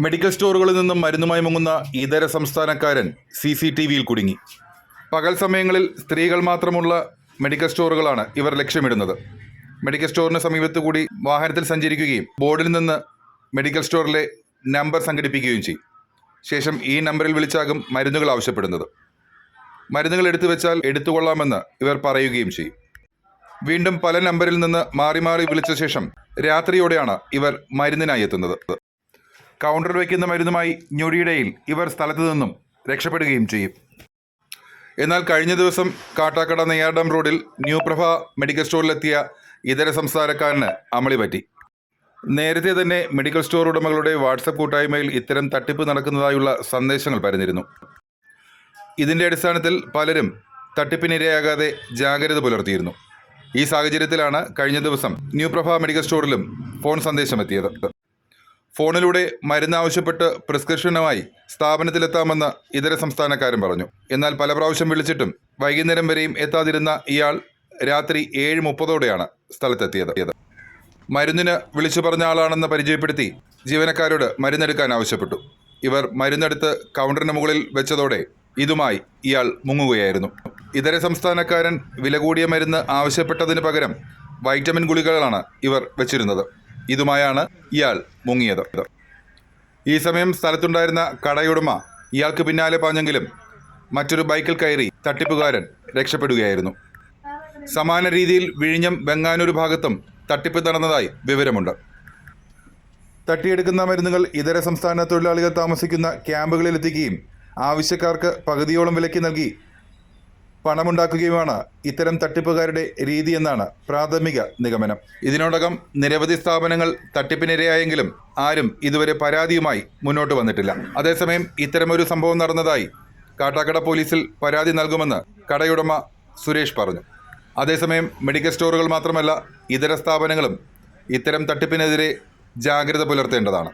Medical സ്റ്റോറുകളിൽ നിന്നും മരുന്നുമായി മുങ്ങുന്ന ഇതര സംസ്ഥാനക്കാരൻ സി സി ടി വിയിൽ കുടുങ്ങി. പകൽ സമയങ്ങളിൽ സ്ത്രീകൾ മാത്രമുള്ള മെഡിക്കൽ സ്റ്റോറുകളാണ് ഇവർ ലക്ഷ്യമിടുന്നത്. മെഡിക്കൽ സ്റ്റോറിന് സമീപത്ത് കൂടി വാഹനത്തിൽ സഞ്ചരിക്കുകയും ബോർഡിൽ നിന്ന് മെഡിക്കൽ സ്റ്റോറിലെ നമ്പർ സംഘടിപ്പിക്കുകയും ചെയ്യും. ശേഷം ഈ നമ്പറിൽ വിളിച്ചാകും മരുന്നുകൾ ആവശ്യപ്പെടുന്നത്. മരുന്നുകൾ എടുത്തു വെച്ചാൽ എടുത്തുകൊള്ളാമെന്ന് ഇവർ പറയുകയും ചെയ്യും. വീണ്ടും പല നമ്പറിൽ നിന്ന് മാറി മാറി വിളിച്ച ശേഷം രാത്രിയോടെയാണ് ഇവർ മരുന്നിനായി എത്തുന്നത്. കൗണ്ടർ വയ്ക്കുന്ന മരുന്നുമായി ഞൊടിയിടയിൽ ഇവർ സ്ഥലത്തു നിന്നും രക്ഷപ്പെടുകയും ചെയ്യും. എന്നാൽ കഴിഞ്ഞ ദിവസം കാട്ടാക്കട നെയ്യാർഡം റോഡിൽ ന്യൂ പ്രഭ മെഡിക്കൽ സ്റ്റോറിലെത്തിയ ഇതര സംസ്ഥാനക്കാരന് അമളി പറ്റി. നേരത്തെ തന്നെ മെഡിക്കൽ സ്റ്റോർ ഉടമകളുടെ വാട്സപ്പ് കൂട്ടായ്മയിൽ ഇത്തരം തട്ടിപ്പ് നടക്കുന്നതായുള്ള സന്ദേശങ്ങൾ പരന്നിരുന്നു. ഇതിന്റെ അടിസ്ഥാനത്തിൽ പലരും തട്ടിപ്പിനിരയാകാതെ ജാഗ്രത പുലർത്തിയിരുന്നു. ഈ സാഹചര്യത്തിലാണ് കഴിഞ്ഞ ദിവസം ന്യൂ പ്രഭ മെഡിക്കൽ സ്റ്റോറിലും ഫോൺ സന്ദേശം എത്തിയത് ഫോണിലൂടെ മരുന്ന് ആവശ്യപ്പെട്ട് പ്രിസ്ക്രിപ്ഷനുമായി സ്ഥാപനത്തിലെത്താമെന്ന് ഇതര സംസ്ഥാനക്കാരൻ പറഞ്ഞു. എന്നാൽ പല പ്രാവശ്യം വിളിച്ചിട്ടും വൈകുന്നേരം വരെയും എത്താതിരുന്ന ഇയാൾ രാത്രി ഏഴ് മുപ്പതോടെയാണ് സ്ഥലത്തെത്തിയത്. മരുന്നിന് വിളിച്ചു പറഞ്ഞ ആളാണെന്ന് പരിചയപ്പെടുത്തി ജീവനക്കാരോട് മരുന്നെടുക്കാൻ ആവശ്യപ്പെട്ടു. ഇവർ മരുന്നെടുത്ത് കൗണ്ടറിന് മുകളിൽ വെച്ചതോടെ ഇതുമായി ഇയാൾ മുങ്ങുകയായിരുന്നു. ഇതര സംസ്ഥാനക്കാരൻ വില കൂടിയ മരുന്ന് ആവശ്യപ്പെട്ടതിന് പകരം വൈറ്റമിൻ ഗുളികകളാണ് ഇവർ വെച്ചിരുന്നത്. ഇതുമായാണ് ഇയാൾ മുങ്ങിയത്. ഈ സമയം സ്ഥലത്തുണ്ടായിരുന്ന കടയുടമ ഇയാൾക്ക് പിന്നാലെ പാഞ്ഞെങ്കിലും മറ്റൊരു ബൈക്കിൽ കയറി തട്ടിപ്പുകാരൻ രക്ഷപ്പെടുകയായിരുന്നു. സമാന രീതിയിൽ വിഴിഞ്ഞം ബംഗാനൂർ ഭാഗത്തും തട്ടിപ്പ് നടന്നതായി വിവരമുണ്ട്. തട്ടിയെടുക്കുന്ന മരുന്നുകൾ ഇതര സംസ്ഥാന തൊഴിലാളികൾ താമസിക്കുന്ന ക്യാമ്പുകളിൽ എത്തിക്കുകയും ആവശ്യക്കാർക്ക് പകുതിയോളം വിലയ്ക്ക് നൽകി പണമുണ്ടാക്കുകയുമാണ്. ഇത്തരം തട്ടിപ്പുകാരുടെ രീതിയെന്നാണ് പ്രാഥമിക നിഗമനം. ഇതിനോടകം നിരവധി സ്ഥാപനങ്ങൾ തട്ടിപ്പിനിരയായെങ്കിലും ആരും ഇതുവരെ പരാതിയുമായി മുന്നോട്ട് വന്നിട്ടില്ല. അതേസമയം ഇത്തരമൊരു സംഭവം നടന്നതായി കാട്ടാക്കട പോലീസിൽ പരാതി നൽകുമെന്ന് കടയുടമ സുരേഷ് പറഞ്ഞു. അതേസമയം മെഡിക്കൽ സ്റ്റോറുകൾ മാത്രമല്ല ഇതര സ്ഥാപനങ്ങളും ഇത്തരം തട്ടിപ്പിനെതിരെ ജാഗ്രത പുലർത്തേണ്ടതാണ്.